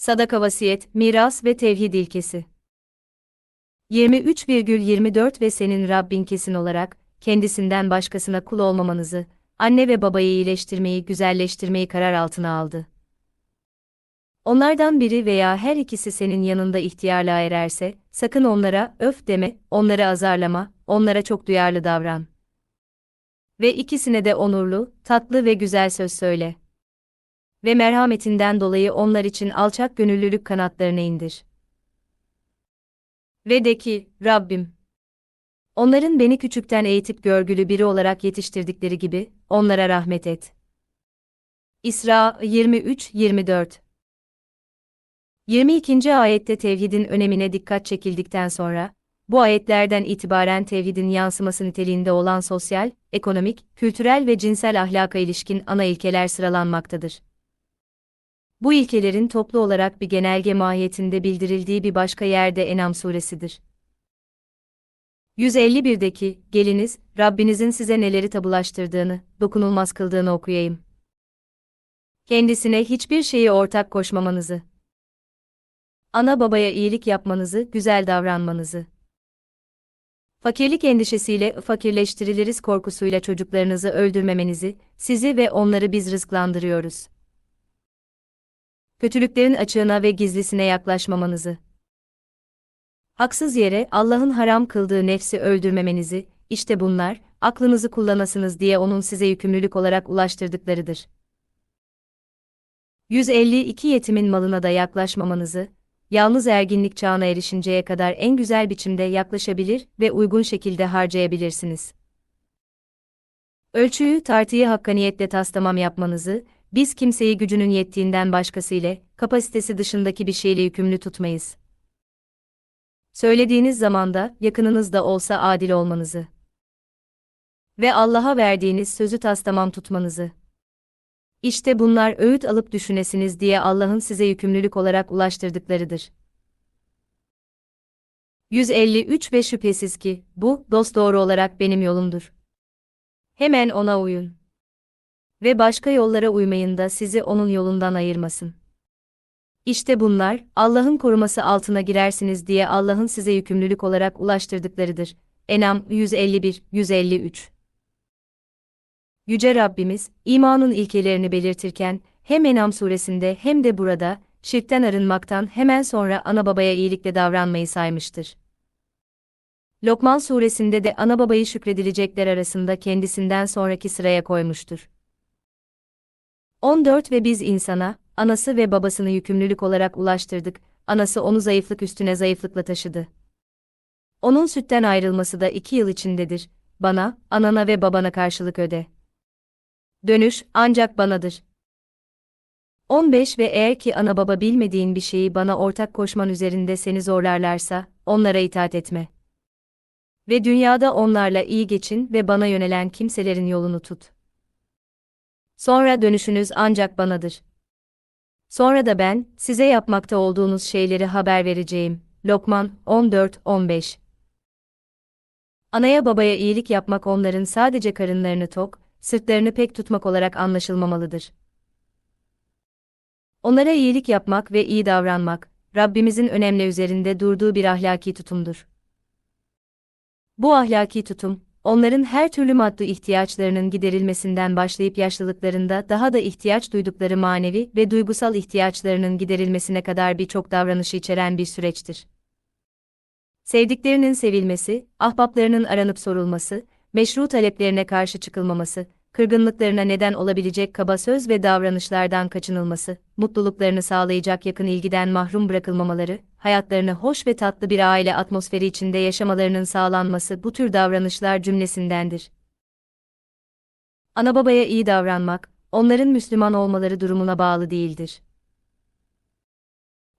Sadaka vasiyet, miras ve tevhid ilkesi. 23,24 ve senin Rabbin kesin olarak, kendisinden başkasına kul olmamanızı, anne ve babayı iyileştirmeyi, güzelleştirmeyi karar altına aldı. Onlardan biri veya her ikisi senin yanında ihtiyarlığa ererse, sakın onlara öf deme, onları azarlama, onlara çok duyarlı davran. Ve ikisine de onurlu, tatlı ve güzel söz söyle. Ve merhametinden dolayı onlar için alçak gönüllülük kanatlarını indir. Ve de ki, Rabbim, onların beni küçükten eğitip görgülü biri olarak yetiştirdikleri gibi, onlara rahmet et. İsra 23-24 22. ayette tevhidin önemine dikkat çekildikten sonra, bu ayetlerden itibaren tevhidin yansıması niteliğinde olan sosyal, ekonomik, kültürel ve cinsel ahlaka ilişkin ana ilkeler sıralanmaktadır. Bu ilkelerin toplu olarak bir genelge mahiyetinde bildirildiği bir başka yerde Enam suresidir. 151'deki, geliniz, Rabbinizin size neleri tabulaştırdığını, dokunulmaz kıldığını okuyayım. Kendisine hiçbir şeyi ortak koşmamanızı. Ana babaya iyilik yapmanızı, güzel davranmanızı. Fakirlik endişesiyle fakirleştiriliriz korkusuyla çocuklarınızı öldürmemenizi, sizi ve onları biz rızklandırıyoruz. Kötülüklerin açığına ve gizlisine yaklaşmamanızı. Haksız yere Allah'ın haram kıldığı nefsi öldürmemenizi, işte bunlar, aklınızı kullanasınız diye onun size yükümlülük olarak ulaştırdıklarıdır. 152 yetimin malına da yaklaşmamanızı, yalnız erginlik çağına erişinceye kadar en güzel biçimde yaklaşabilir ve uygun şekilde harcayabilirsiniz. Ölçüyü, tartıyı hakkaniyetle taslamam yapmanızı, biz kimseyi gücünün yettiğinden başkasıyla, kapasitesi dışındaki bir şeyle yükümlü tutmayız. Söylediğiniz zamanda, yakınınız da olsa adil olmanızı. Ve Allah'a verdiğiniz sözü taslamam tutmanızı. İşte bunlar öğüt alıp düşünesiniz diye Allah'ın size yükümlülük olarak ulaştırdıklarıdır. 153 ve şüphesiz ki, bu, dosdoğru olarak benim yolumdur. Hemen ona uyun. Ve başka yollara uymayın da sizi onun yolundan ayırmasın. İşte bunlar, Allah'ın koruması altına girersiniz diye Allah'ın size yükümlülük olarak ulaştırdıklarıdır. Enam 151, 153 Yüce Rabbimiz, imanın ilkelerini belirtirken, hem Enam suresinde hem de burada, şirkten arınmaktan hemen sonra ana babaya iyilikle davranmayı saymıştır. Lokman suresinde de ana babayı şükredilecekler arasında kendisinden sonraki sıraya koymuştur. 14 ve biz insana, anası ve babasını yükümlülük olarak ulaştırdık, anası onu zayıflık üstüne zayıflıkla taşıdı. Onun sütten ayrılması da iki yıl içindedir, bana, anana ve babana karşılık öde. Dönüş, ancak banadır. 15 ve eğer ki ana baba bilmediğin bir şeyi bana ortak koşman üzerinde seni zorlarlarsa, onlara itaat etme. Ve dünyada onlarla iyi geçin ve bana yönelen kimselerin yolunu tut. Sonra dönüşünüz ancak banadır. Sonra da ben, size yapmakta olduğunuz şeyleri haber vereceğim. Lokman 14-15 Anaya babaya iyilik yapmak onların sadece karınlarını tok, sırtlarını pek tutmak olarak anlaşılmamalıdır. Onlara iyilik yapmak ve iyi davranmak, Rabbimizin önemli üzerinde durduğu bir ahlaki tutumdur. Bu ahlaki tutum, onların her türlü maddi ihtiyaçlarının giderilmesinden başlayıp yaşlılıklarında daha da ihtiyaç duydukları manevi ve duygusal ihtiyaçlarının giderilmesine kadar birçok davranışı içeren bir süreçtir. Sevdiklerinin sevilmesi, ahbaplarının aranıp sorulması, meşru taleplerine karşı çıkılmaması, kırgınlıklarına neden olabilecek kaba söz ve davranışlardan kaçınılması, mutluluklarını sağlayacak yakın ilgiden mahrum bırakılmamaları, hayatlarını hoş ve tatlı bir aile atmosferi içinde yaşamalarının sağlanması bu tür davranışlar cümlesindendir. Ana babaya iyi davranmak, onların Müslüman olmaları durumuna bağlı değildir.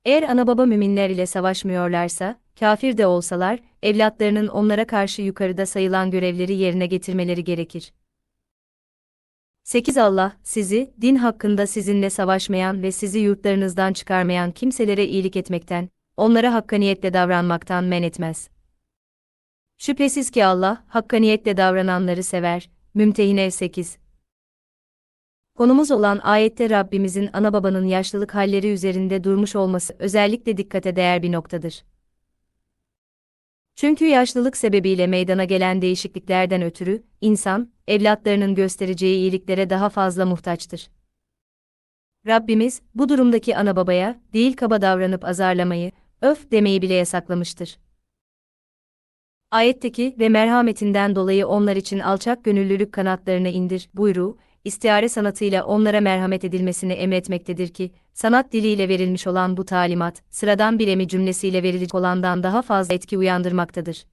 Eğer ana baba müminler ile savaşmıyorlarsa, kafir de olsalar, evlatlarının onlara karşı yukarıda sayılan görevleri yerine getirmeleri gerekir. 8 Allah, sizi, din hakkında sizinle savaşmayan ve sizi yurtlarınızdan çıkarmayan kimselere iyilik etmekten, onlara hakkaniyetle davranmaktan men etmez. Şüphesiz ki Allah, hakkaniyetle davrananları sever. Mümtehine 8 Konumuz olan ayette Rabbimizin ana babanın yaşlılık halleri üzerinde durmuş olması özellikle dikkate değer bir noktadır. Çünkü yaşlılık sebebiyle meydana gelen değişikliklerden ötürü, insan, evlatlarının göstereceği iyiliklere daha fazla muhtaçtır. Rabbimiz, bu durumdaki ana babaya, değil kaba davranıp azarlamayı, öf demeyi bile yasaklamıştır. Ayetteki ve merhametinden dolayı onlar için alçak gönüllülük kanatlarını indir buyruğu, istiare sanatıyla onlara merhamet edilmesini emretmektedir ki, sanat diliyle verilmiş olan bu talimat, sıradan bir emi cümlesiyle verilecek olandan daha fazla etki uyandırmaktadır.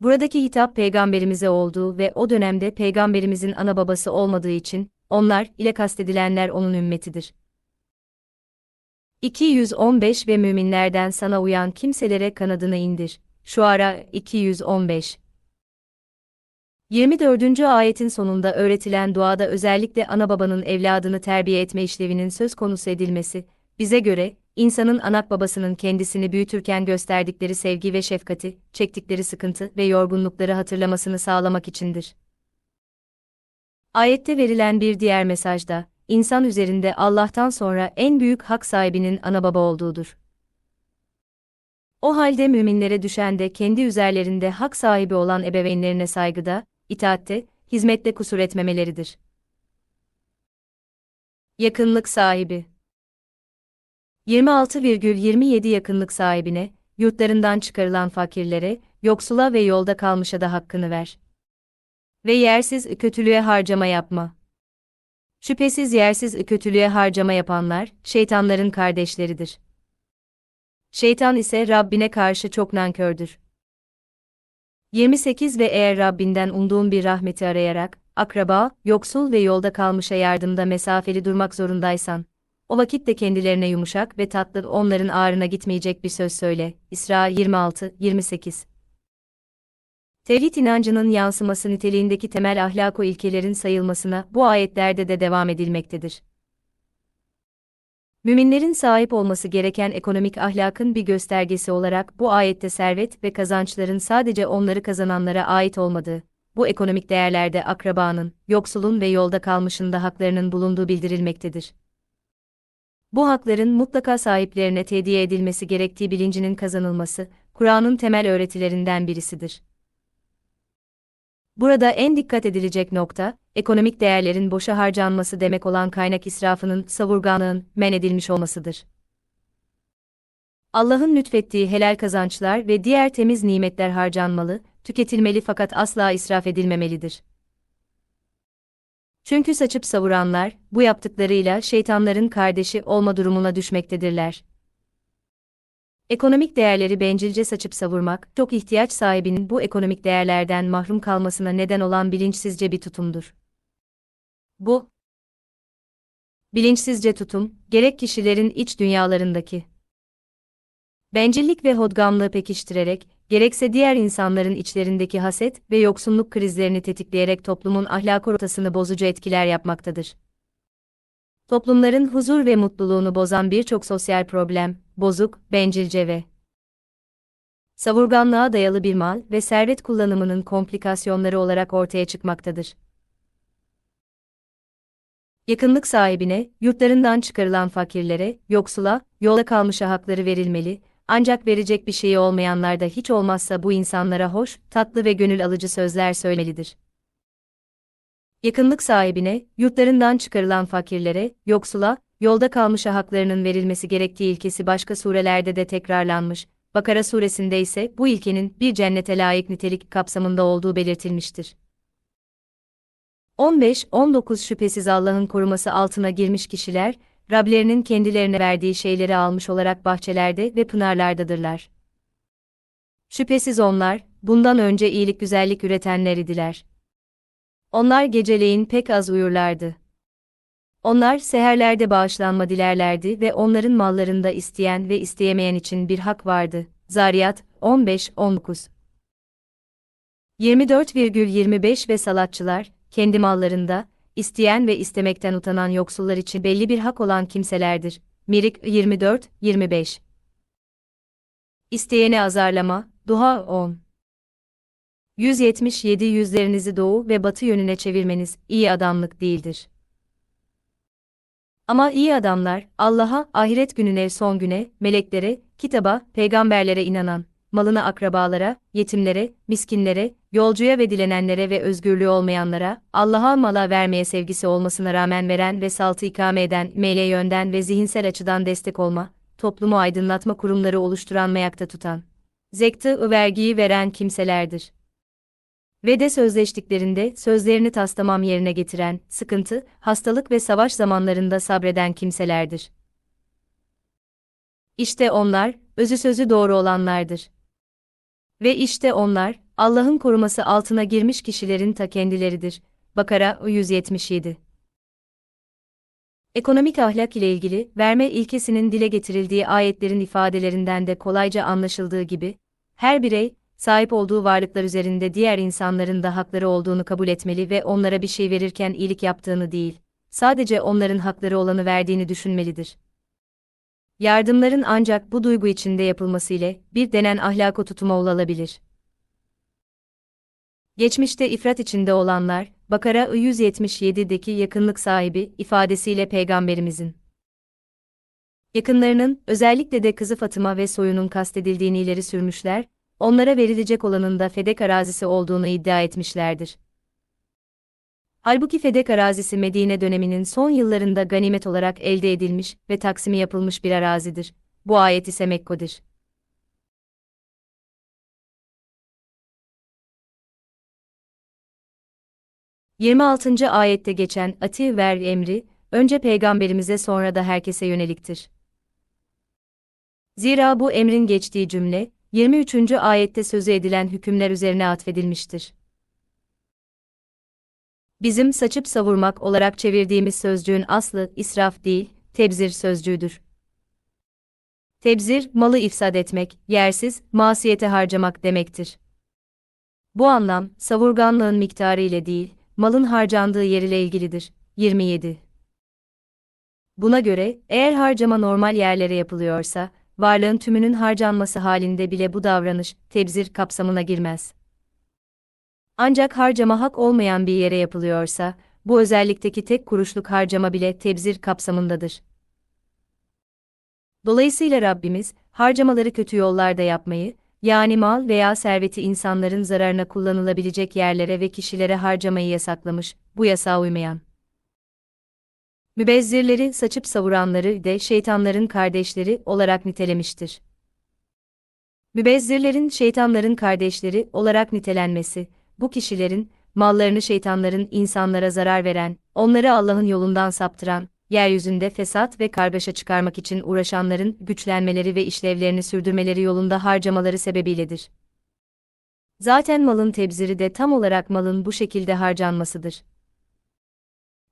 Buradaki hitap peygamberimize olduğu ve o dönemde peygamberimizin ana babası olmadığı için, onlar ile kastedilenler onun ümmetidir. 215 ve müminlerden sana uyan kimselere kanadını indir. Şuara 215 24. ayetin sonunda öğretilen duada özellikle ana babanın evladını terbiye etme işlevinin söz konusu edilmesi, bize göre, insanın anak babasının kendisini büyütürken gösterdikleri sevgi ve şefkati, çektikleri sıkıntı ve yorgunlukları hatırlamasını sağlamak içindir. Ayette verilen bir diğer mesajda, insan üzerinde Allah'tan sonra en büyük hak sahibinin ana baba olduğudur. O halde müminlere düşen de kendi üzerlerinde hak sahibi olan ebeveynlerine saygıda, itaatte, hizmette kusur etmemeleridir. Yakınlık sahibi 26,27 yakınlık sahibine, yurtlarından çıkarılan fakirlere, yoksula ve yolda kalmışa da hakkını ver. Ve yersiz kötülüğe harcama yapma. Şüphesiz yersiz kötülüğe harcama yapanlar, şeytanların kardeşleridir. Şeytan ise Rabbine karşı çok nankördür. 28 ve eğer Rabbinden umduğun bir rahmeti arayarak, akraba, yoksul ve yolda kalmışa yardımda mesafeli durmak zorundaysan, o vakit de kendilerine yumuşak ve tatlı onların ağrına gitmeyecek bir söz söyle. İsra 26-28 Tevhid inancının yansıması niteliğindeki temel ahlako ilkelerin sayılmasına bu ayetlerde de devam edilmektedir. Müminlerin sahip olması gereken ekonomik ahlakın bir göstergesi olarak bu ayette servet ve kazançların sadece onları kazananlara ait olmadığı, bu ekonomik değerlerde akrabanın, yoksulun ve yolda kalmışın da haklarının bulunduğu bildirilmektedir. Bu hakların mutlaka sahiplerine tediye edilmesi gerektiği bilincinin kazanılması, Kur'an'ın temel öğretilerinden birisidir. Burada en dikkat edilecek nokta, ekonomik değerlerin boşa harcanması demek olan kaynak israfının, savurganlığın men edilmiş olmasıdır. Allah'ın lütfettiği helal kazançlar ve diğer temiz nimetler harcanmalı, tüketilmeli fakat asla israf edilmemelidir. Çünkü saçıp savuranlar, bu yaptıklarıyla şeytanların kardeşi olma durumuna düşmektedirler. Ekonomik değerleri bencilce saçıp savurmak, çok ihtiyaç sahibinin bu ekonomik değerlerden mahrum kalmasına neden olan bilinçsizce bir tutumdur. Bu bilinçsizce tutum, gerek kişilerin iç dünyalarındaki bencillik ve hodgamlığı pekiştirerek, gerekse diğer insanların içlerindeki haset ve yoksunluk krizlerini tetikleyerek toplumun ahlak rotasını bozucu etkiler yapmaktadır. Toplumların huzur ve mutluluğunu bozan birçok sosyal problem, bozuk, bencilce ve savurganlığa dayalı bir mal ve servet kullanımının komplikasyonları olarak ortaya çıkmaktadır. Yakınlık sahibine, yurtlarından çıkarılan fakirlere, yoksula, yola kalmışa hakları verilmeli, ancak verecek bir şeyi olmayanlar da hiç olmazsa bu insanlara hoş, tatlı ve gönül alıcı sözler söylemelidir. Yakınlık sahibine, yurtlarından çıkarılan fakirlere, yoksula, yolda kalmışa haklarının verilmesi gerektiği ilkesi başka surelerde de tekrarlanmış, Bakara suresinde ise bu ilkenin bir cennete layık nitelik kapsamında olduğu belirtilmiştir. 15-19 Şüphesiz Allah'ın koruması altına girmiş kişiler, Rablerinin kendilerine verdiği şeyleri almış olarak bahçelerde ve pınarlardadırlar. Şüphesiz onlar, bundan önce iyilik güzellik üretenler idiler. Onlar geceleyin pek az uyurlardı. Onlar seherlerde bağışlanma dilerlerdi ve onların mallarında isteyen ve isteyemeyen için bir hak vardı. Zariyat 15-19 24,25 ve salatçılar, kendi mallarında, isteyen ve istemekten utanan yoksullar için belli bir hak olan kimselerdir. Mirik 24-25 İsteyeni azarlama, Duha 10 177 yüzlerinizi doğu ve batı yönüne çevirmeniz iyi adamlık değildir. Ama iyi adamlar, Allah'a, ahiret gününe, son güne, meleklere, kitaba, peygamberlere inanan, malına akrabalara, yetimlere, miskinlere, yolcuya ve dilenenlere ve özgürlüğü olmayanlara, Allah'a mala vermeye sevgisi olmasına rağmen veren ve saltı ikame eden, mele yönden ve zihinsel açıdan destek olma, toplumu aydınlatma kurumları oluşturan mayakta tutan, zektı vergiyi veren kimselerdir. Ve de sözleştiklerinde sözlerini taslamam yerine getiren, sıkıntı, hastalık ve savaş zamanlarında sabreden kimselerdir. İşte onlar, özü sözü doğru olanlardır. Ve işte onlar, Allah'ın koruması altına girmiş kişilerin ta kendileridir. Bakara 177 Ekonomik ahlak ile ilgili, verme ilkesinin dile getirildiği ayetlerin ifadelerinden de kolayca anlaşıldığı gibi, her birey, sahip olduğu varlıklar üzerinde diğer insanların da hakları olduğunu kabul etmeli ve onlara bir şey verirken iyilik yaptığını değil, sadece onların hakları olanı verdiğini düşünmelidir. Yardımların ancak bu duygu içinde yapılması ile bir denen ahlako tutuma ulaşabilir. Geçmişte ifrat içinde olanlar, Bakara 177'deki yakınlık sahibi ifadesiyle peygamberimizin yakınlarının, özellikle de kızı Fatıma ve soyunun kastedildiğini ileri sürmüşler, onlara verilecek olanın da Fedek arazisi olduğunu iddia etmişlerdir. Halbuki Fedek arazisi Medine döneminin son yıllarında ganimet olarak elde edilmiş ve taksimi yapılmış bir arazidir. Bu ayet ise Mekko'dir. Yirmi ayette geçen ati ver emri, önce peygamberimize sonra da herkese yöneliktir. Zira bu emrin geçtiği cümle, 23. ayette sözü edilen hükümler üzerine atfedilmiştir. Bizim saçıp savurmak olarak çevirdiğimiz sözcüğün aslı israf değil, tebzir sözcüğüdür. Tebzir, malı ifsad etmek, yersiz, masiyete harcamak demektir. Bu anlam, savurganlığın miktarı ile değil, malın harcandığı yer ile ilgilidir. 27. Buna göre, eğer harcama normal yerlere yapılıyorsa, varlığın tümünün harcanması halinde bile bu davranış, tebzir kapsamına girmez. Ancak harcama hak olmayan bir yere yapılıyorsa, bu özellikteki tek kuruşluk harcama bile tebzir kapsamındadır. Dolayısıyla Rabbimiz, harcamaları kötü yollarda yapmayı, yani mal veya serveti insanların zararına kullanılabilecek yerlere ve kişilere harcamayı yasaklamış, bu yasağa uymayan. Mübezzirleri saçıp savuranları de şeytanların kardeşleri olarak nitelemiştir. Mübezzirlerin şeytanların kardeşleri olarak nitelenmesi, bu kişilerin, mallarını şeytanların insanlara zarar veren, onları Allah'ın yolundan saptıran, yeryüzünde fesat ve kargaşa çıkarmak için uğraşanların güçlenmeleri ve işlevlerini sürdürmeleri yolunda harcamaları sebebiyledir. Zaten malın tebziri de tam olarak malın bu şekilde harcanmasıdır.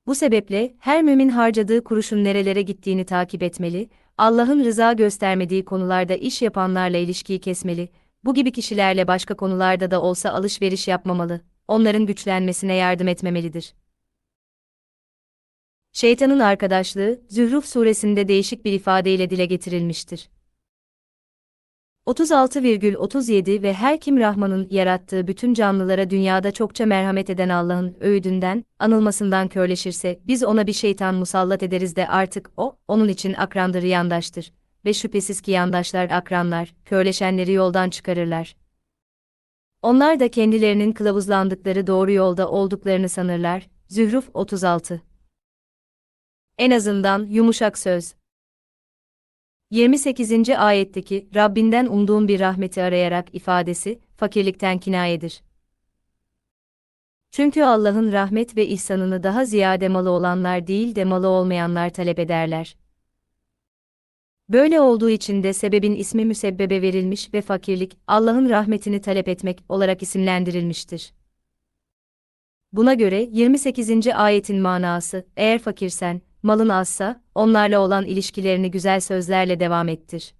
Bu sebeple her mümin harcadığı kuruşun nerelere gittiğini takip etmeli, Allah'ın rıza göstermediği konularda iş yapanlarla ilişkiyi kesmeli, bu gibi kişilerle başka konularda da olsa alışveriş yapmamalı, onların güçlenmesine yardım etmemelidir. Şeytanın arkadaşlığı, Zühruf suresinde değişik bir ifadeyle dile getirilmiştir. 36,37 ve her kim Rahman'ın yarattığı bütün canlılara dünyada çokça merhamet eden Allah'ın öğüdünden, anılmasından körleşirse, biz ona bir şeytan musallat ederiz de artık o, onun için akrandır yandaştır ve şüphesiz ki yandaşlar akranlar, körleşenleri yoldan çıkarırlar. Onlar da kendilerinin kılavuzlandıkları doğru yolda olduklarını sanırlar. Zühruf 36 En azından yumuşak söz. 28. ayetteki Rabbinden umduğum bir rahmeti arayarak ifadesi fakirlikten kinayedir. Çünkü Allah'ın rahmet ve ihsanını daha ziyade malı olanlar değil de malı olmayanlar talep ederler. Böyle olduğu için de sebebin ismi müsebbebe verilmiş ve fakirlik, Allah'ın rahmetini talep etmek olarak isimlendirilmiştir. Buna göre 28. ayetin manası, eğer fakirsen, malın azsa, onlarla olan ilişkilerini güzel sözlerle devam ettir.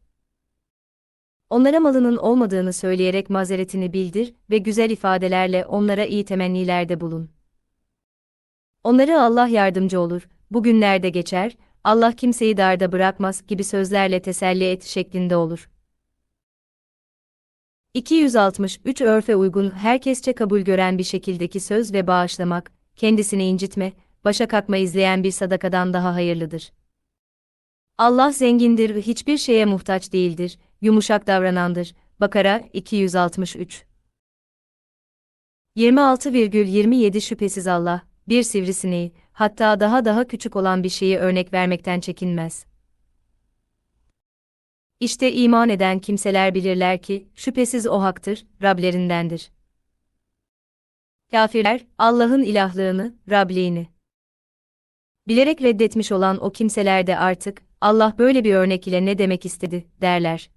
Onlara malının olmadığını söyleyerek mazeretini bildir ve güzel ifadelerle onlara iyi temennilerde bulun. Onları Allah yardımcı olur, bugünlerde geçer, Allah kimseyi darda bırakmaz gibi sözlerle teselli et şeklinde olur. 263 örfe uygun herkesçe kabul gören bir şekildeki söz ve bağışlamak, kendisini incitme, başa kalkma izleyen bir sadakadan daha hayırlıdır. Allah zengindir ve hiçbir şeye muhtaç değildir, yumuşak davranandır. Bakara 263 26,27 Şüphesiz Allah, bir sivrisineği, hatta daha daha küçük olan bir şeyi örnek vermekten çekinmez. İşte iman eden kimseler bilirler ki, şüphesiz o haktır, Rablerindendir. Kafirler, Allah'ın ilahlığını, Rabliğini bilerek reddetmiş olan o kimseler de artık, Allah böyle bir örnek ile ne demek istedi, derler.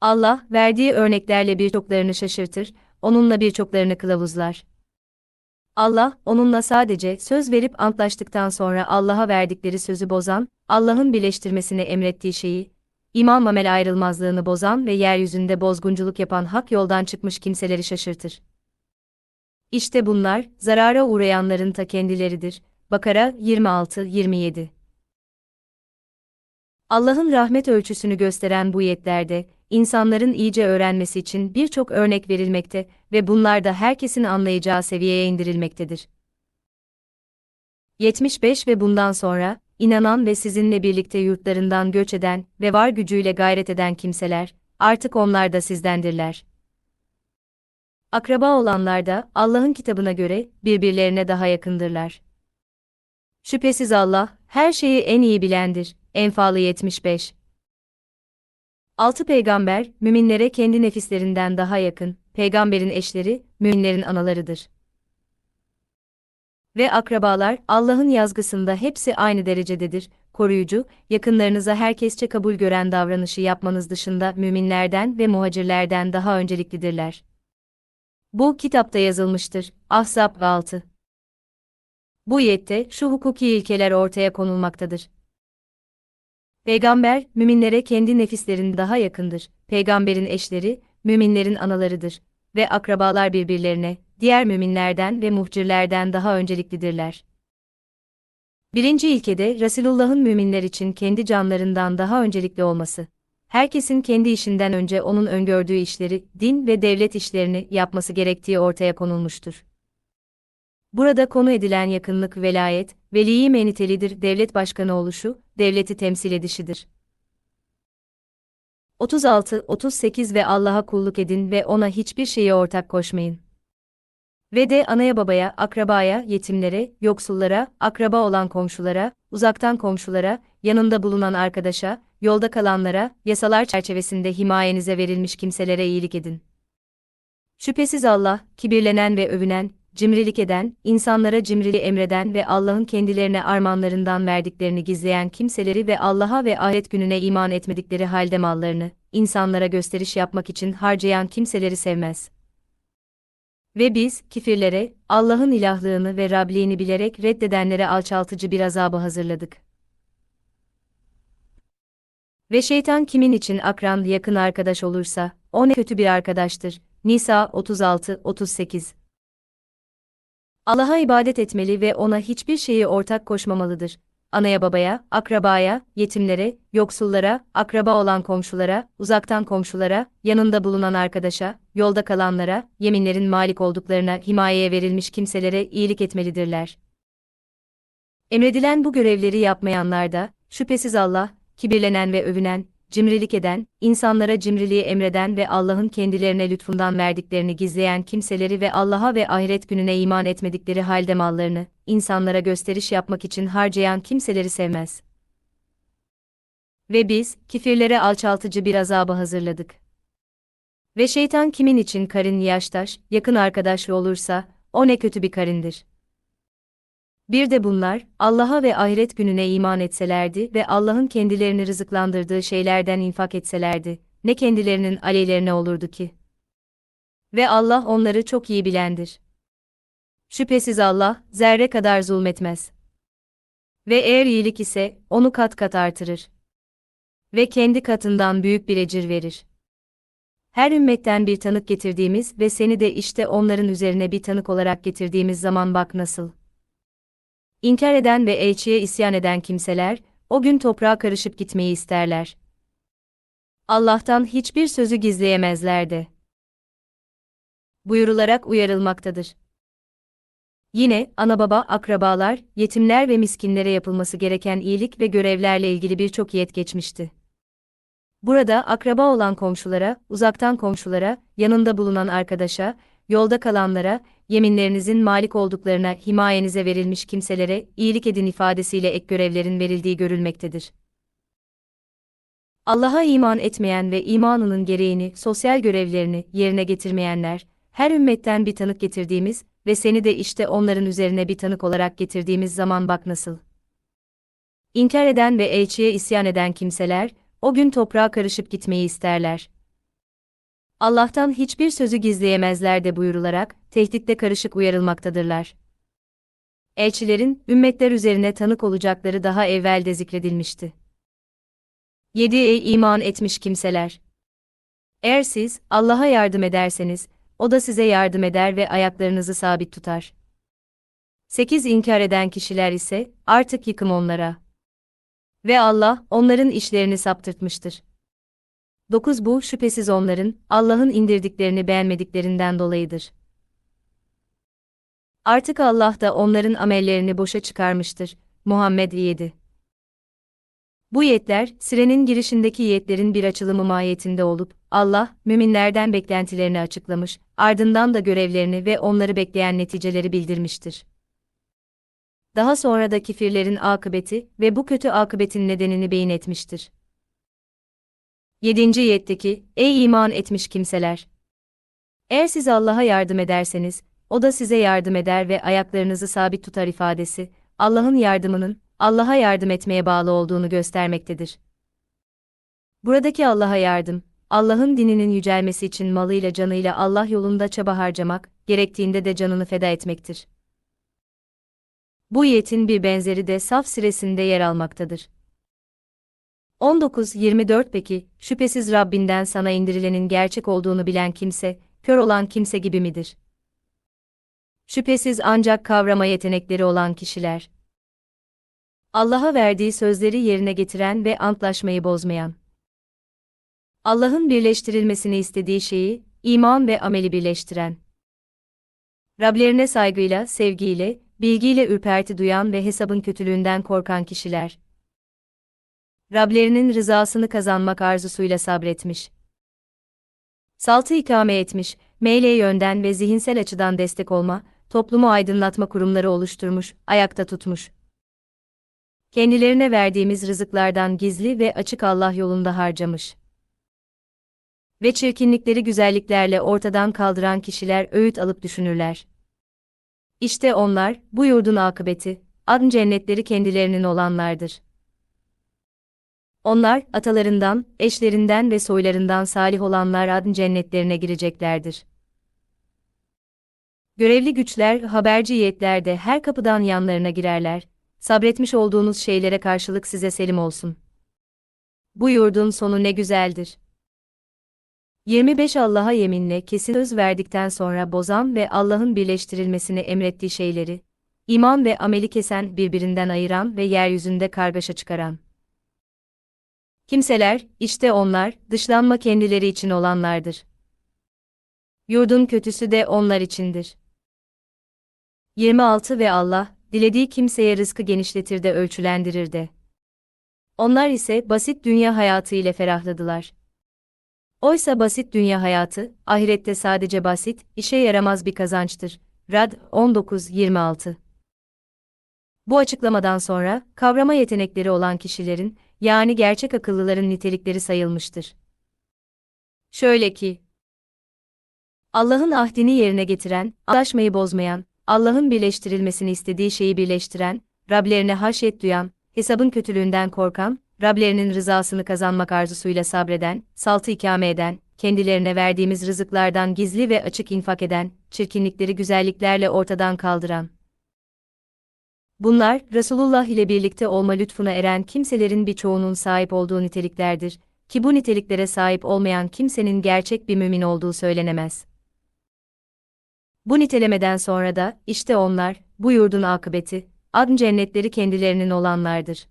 Allah, verdiği örneklerle birçoklarını şaşırtır, onunla birçoklarını kılavuzlar. Allah, onunla sadece söz verip antlaştıktan sonra Allah'a verdikleri sözü bozan, Allah'ın birleştirmesini emrettiği şeyi, iman amel ayrılmazlığını bozan ve yeryüzünde bozgunculuk yapan hak yoldan çıkmış kimseleri şaşırtır. İşte bunlar, zarara uğrayanların ta kendileridir. Bakara 26-27 Allah'ın rahmet ölçüsünü gösteren bu yetlerde, insanların iyice öğrenmesi için birçok örnek verilmekte ve bunlar da herkesin anlayacağı seviyeye indirilmektedir. 75 ve bundan sonra, inanan ve sizinle birlikte yurtlarından göç eden ve var gücüyle gayret eden kimseler, artık onlar da sizdendirler. Akraba olanlar da, Allah'ın kitabına göre, birbirlerine daha yakındırlar. Şüphesiz Allah, her şeyi en iyi bilendir. Enfalı 75 Altı peygamber, müminlere kendi nefislerinden daha yakın, peygamberin eşleri, müminlerin analarıdır. Ve akrabalar, Allah'ın yazgısında hepsi aynı derecededir, koruyucu, yakınlarınıza herkesçe kabul gören davranışı yapmanız dışında müminlerden ve muhacirlerden daha önceliklidirler. Bu kitapta yazılmıştır. Ahzab 6 Bu yette şu hukuki ilkeler ortaya konulmaktadır. Peygamber, müminlere kendi nefislerin daha yakındır. Peygamberin eşleri, müminlerin analarıdır. Ve akrabalar birbirlerine, diğer müminlerden ve muhcirlerden daha önceliklidirler. Birinci ilkede Resulullah'ın müminler için kendi canlarından daha öncelikli olması. Herkesin kendi işinden önce onun öngördüğü işleri, din ve devlet işlerini yapması gerektiği ortaya konulmuştur. Burada konu edilen yakınlık velayet, veliyi menitelidir devlet başkanı oluşu, devleti temsil edişidir. 36, 38 ve Allah'a kulluk edin ve ona hiçbir şeye ortak koşmayın. Ve de anaya babaya, akrabaya, yetimlere, yoksullara, akraba olan komşulara, uzaktan komşulara, yanında bulunan arkadaşa, yolda kalanlara, yasalar çerçevesinde himayenize verilmiş kimselere iyilik edin. Şüphesiz Allah, kibirlenen ve övünen, cimrilik eden, insanlara cimrili emreden ve Allah'ın kendilerine armağanlarından verdiklerini gizleyen kimseleri ve Allah'a ve ahiret gününe iman etmedikleri halde mallarını, insanlara gösteriş yapmak için harcayan kimseleri sevmez. Ve biz, kifirlere, Allah'ın ilahlığını ve Rabliğini bilerek reddedenlere alçaltıcı bir azabı hazırladık. Ve şeytan kimin için akran yakın arkadaş olursa, o ne kötü bir arkadaştır. Nisa 36-38 Allah'a ibadet etmeli ve ona hiçbir şeyi ortak koşmamalıdır. Anaya babaya, akrabaya, yetimlere, yoksullara, akraba olan komşulara, uzaktan komşulara, yanında bulunan arkadaşa, yolda kalanlara, yeminlerin malik olduklarına himayeye verilmiş kimselere iyilik etmelidirler. Emredilen bu görevleri yapmayanlar da, şüphesiz Allah, kibirlenen ve övünen, cimrilik eden, insanlara cimriliği emreden ve Allah'ın kendilerine lütfundan verdiklerini gizleyen kimseleri ve Allah'a ve ahiret gününe iman etmedikleri halde mallarını, insanlara gösteriş yapmak için harcayan kimseleri sevmez. Ve biz, kifirlere alçaltıcı bir azabı hazırladık. Ve şeytan kimin için karın yaştaş, yakın arkadaş olursa, o ne kötü bir karindir. Bir de bunlar, Allah'a ve ahiret gününe iman etselerdi ve Allah'ın kendilerini rızıklandırdığı şeylerden infak etselerdi, ne kendilerinin aleyhlerine olurdu ki? Ve Allah onları çok iyi bilendir. Şüphesiz Allah, zerre kadar zulmetmez. Ve eğer iyilik ise, onu kat kat artırır. Ve kendi katından büyük bir ecir verir. Her ümmetten bir tanık getirdiğimiz ve seni de işte onların üzerine bir tanık olarak getirdiğimiz zaman bak nasıl. İnkar eden ve elçiye isyan eden kimseler, o gün toprağa karışıp gitmeyi isterler. Allah'tan hiçbir sözü gizleyemezlerdi. Buyurularak uyarılmaktadır. Yine, ana baba, akrabalar, yetimler ve miskinlere yapılması gereken iyilik ve görevlerle ilgili birçok yet geçmişti. Burada akraba olan komşulara, uzaktan komşulara, yanında bulunan arkadaşa, yolda kalanlara, yeminlerinizin malik olduklarına, himayenize verilmiş kimselere iyilik edin ifadesiyle ek görevlerin verildiği görülmektedir. Allah'a iman etmeyen ve imanının gereğini, sosyal görevlerini yerine getirmeyenler, her ümmetten bir tanık getirdiğimiz ve seni de işte onların üzerine bir tanık olarak getirdiğimiz zaman bak nasıl. İnkar eden ve elçiye isyan eden kimseler, o gün toprağa karışıp gitmeyi isterler. Allah'tan hiçbir sözü gizleyemezler de buyurularak, tehditte karışık uyarılmaktadırlar. Elçilerin, ümmetler üzerine tanık olacakları daha evvel de zikredilmişti. 7. Ey iman etmiş kimseler! Eğer siz, Allah'a yardım ederseniz, O da size yardım eder ve ayaklarınızı sabit tutar. 8. İnkar eden kişiler ise, artık yıkım onlara. Ve Allah, onların işlerini saptırtmıştır. 9. Bu, şüphesiz onların, Allah'ın indirdiklerini beğenmediklerinden dolayıdır. Artık Allah da onların amellerini boşa çıkarmıştır. Muhammed 7. Bu yetler, sirenin girişindeki yetlerin bir açılımı mahiyetinde olup, Allah, müminlerden beklentilerini açıklamış, ardından da görevlerini ve onları bekleyen neticeleri bildirmiştir. Daha sonra da kifirlerin akıbeti ve bu kötü akıbetin nedenini beyin etmiştir. 7. yetteki, ey iman etmiş kimseler! Eğer siz Allah'a yardım ederseniz, O da size yardım eder ve ayaklarınızı sabit tutar ifadesi, Allah'ın yardımının, Allah'a yardım etmeye bağlı olduğunu göstermektedir. Buradaki Allah'a yardım, Allah'ın dininin yücelmesi için malıyla canıyla Allah yolunda çaba harcamak, gerektiğinde de canını feda etmektir. Bu yetin bir benzeri de Saf siresinde yer almaktadır. 19-24 Peki, şüphesiz Rabbinden sana indirilenin gerçek olduğunu bilen kimse, kör olan kimse gibi midir? Şüphesiz ancak kavrama yetenekleri olan kişiler. Allah'a verdiği sözleri yerine getiren ve antlaşmayı bozmayan. Allah'ın birleştirilmesini istediği şeyi, iman ve ameli birleştiren. Rablerine saygıyla, sevgiyle, bilgiyle ürperti duyan ve hesabın kötülüğünden korkan kişiler. Rablerinin rızasını kazanmak arzusuyla sabretmiş. Saltı ikame etmiş, meyle yönden ve zihinsel açıdan destek olma, toplumu aydınlatma kurumları oluşturmuş, ayakta tutmuş. Kendilerine verdiğimiz rızıklardan gizli ve açık Allah yolunda harcamış. Ve çirkinlikleri güzelliklerle ortadan kaldıran kişiler öğüt alıp düşünürler. İşte onlar, bu yurdun akıbeti, adın cennetleri kendilerinin olanlardır. Onlar, atalarından, eşlerinden ve soylarından salih olanlar adın cennetlerine gireceklerdir. Görevli güçler, haberci yetler de her kapıdan yanlarına girerler, sabretmiş olduğunuz şeylere karşılık size selim olsun. Bu yurdun sonu ne güzeldir. 25 Allah'a yeminle kesin söz verdikten sonra bozan ve Allah'ın birleştirilmesini emrettiği şeyleri, iman ve ameli kesen birbirinden ayıran ve yeryüzünde kargaşa çıkaran. Kimseler, işte onlar, dışlanma kendileri için olanlardır. Yurdun kötüsü de onlar içindir. 26 Ve Allah, dilediği kimseye rızkı genişletir de ölçülendirir de. Onlar ise basit dünya hayatı ile ferahladılar. Oysa basit dünya hayatı, ahirette sadece basit, işe yaramaz bir kazançtır. Rad 19-26 Bu açıklamadan sonra, kavrama yetenekleri olan kişilerin, yani gerçek akıllıların nitelikleri sayılmıştır. Şöyle ki, Allah'ın ahdini yerine getiren, anlaşmayı bozmayan, Allah'ın birleştirilmesini istediği şeyi birleştiren, Rablerine haşyet duyan, hesabın kötülüğünden korkan, Rablerinin rızasını kazanmak arzusuyla sabreden, saltı ikame eden, kendilerine verdiğimiz rızıklardan gizli ve açık infak eden, çirkinlikleri güzelliklerle ortadan kaldıran. Bunlar, Resulullah ile birlikte olma lütfuna eren kimselerin birçoğunun sahip olduğu niteliklerdir, ki bu niteliklere sahip olmayan kimsenin gerçek bir mümin olduğu söylenemez. Bu nitelemeden sonra da, işte onlar, bu yurdun akıbeti, adn cennetleri kendilerinin olanlardır.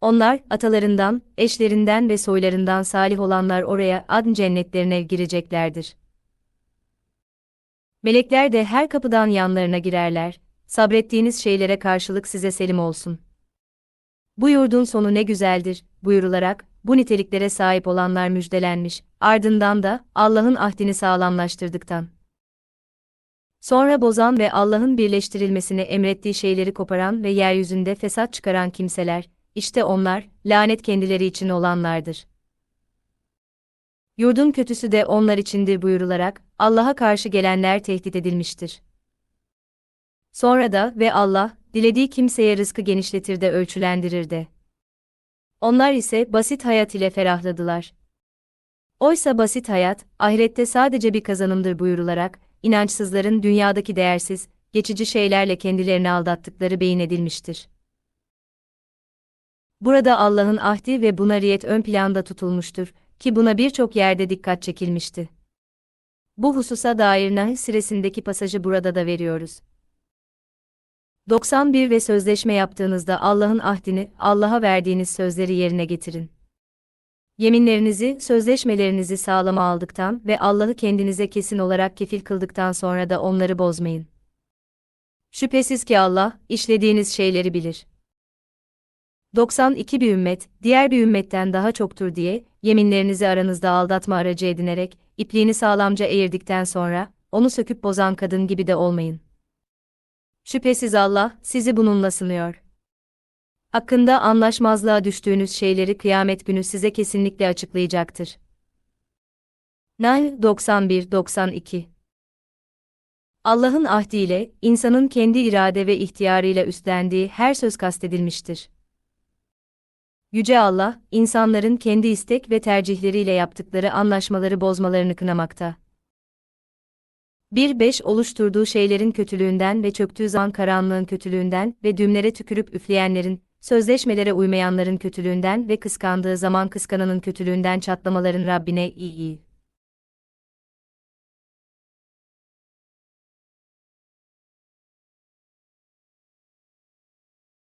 Onlar, atalarından, eşlerinden ve soylarından salih olanlar oraya adn cennetlerine gireceklerdir. Melekler de her kapıdan yanlarına girerler, sabrettiğiniz şeylere karşılık size selim olsun. Bu yurdun sonu ne güzeldir, buyurularak, bu niteliklere sahip olanlar müjdelenmiş, ardından da, Allah'ın ahdini sağlamlaştırdıktan. Sonra bozan ve Allah'ın birleştirilmesini emrettiği şeyleri koparan ve yeryüzünde fesat çıkaran kimseler, işte onlar, lanet kendileri için olanlardır. Yurdun kötüsü de onlar içindir buyurularak, Allah'a karşı gelenler tehdit edilmiştir. Sonra da ve Allah, dilediği kimseye rızkı genişletir de ölçülendirir de. Onlar ise basit hayat ile ferahladılar. Oysa basit hayat, ahirette sadece bir kazanımdır buyurularak, inançsızların dünyadaki değersiz, geçici şeylerle kendilerini aldattıkları beyin edilmiştir. Burada Allah'ın ahdi ve buna riayet ön planda tutulmuştur ki buna birçok yerde dikkat çekilmişti. Bu hususa dair Nahl siresindeki pasajı burada da veriyoruz. 91 ve sözleşme yaptığınızda Allah'ın ahdini, Allah'a verdiğiniz sözleri yerine getirin. Yeminlerinizi, sözleşmelerinizi sağlama aldıktan ve Allah'ı kendinize kesin olarak kefil kıldıktan sonra da onları bozmayın. Şüphesiz ki Allah, işlediğiniz şeyleri bilir. 92 bir ümmet, diğer bir ümmetten daha çoktur diye, yeminlerinizi aranızda aldatma aracı edinerek, ipliğini sağlamca eğirdikten sonra, onu söküp bozan kadın gibi de olmayın. Şüphesiz Allah, sizi bununla sınıyor. Hakkında anlaşmazlığa düştüğünüz şeyleri kıyamet günü size kesinlikle açıklayacaktır. Nahl 91-92 Allah'ın ahdiyle, insanın kendi irade ve ihtiyarıyla üstlendiği her söz kastedilmiştir. Yüce Allah, insanların kendi istek ve tercihleriyle yaptıkları anlaşmaları bozmalarını kınamakta. 1-5 oluşturduğu şeylerin kötülüğünden ve çöktüğü zaman karanlığın kötülüğünden ve düğümlere tükürüp üfleyenlerin, sözleşmelere uymayanların kötülüğünden ve kıskandığı zaman kıskananın kötülüğünden çatlamaların Rabbine iyi.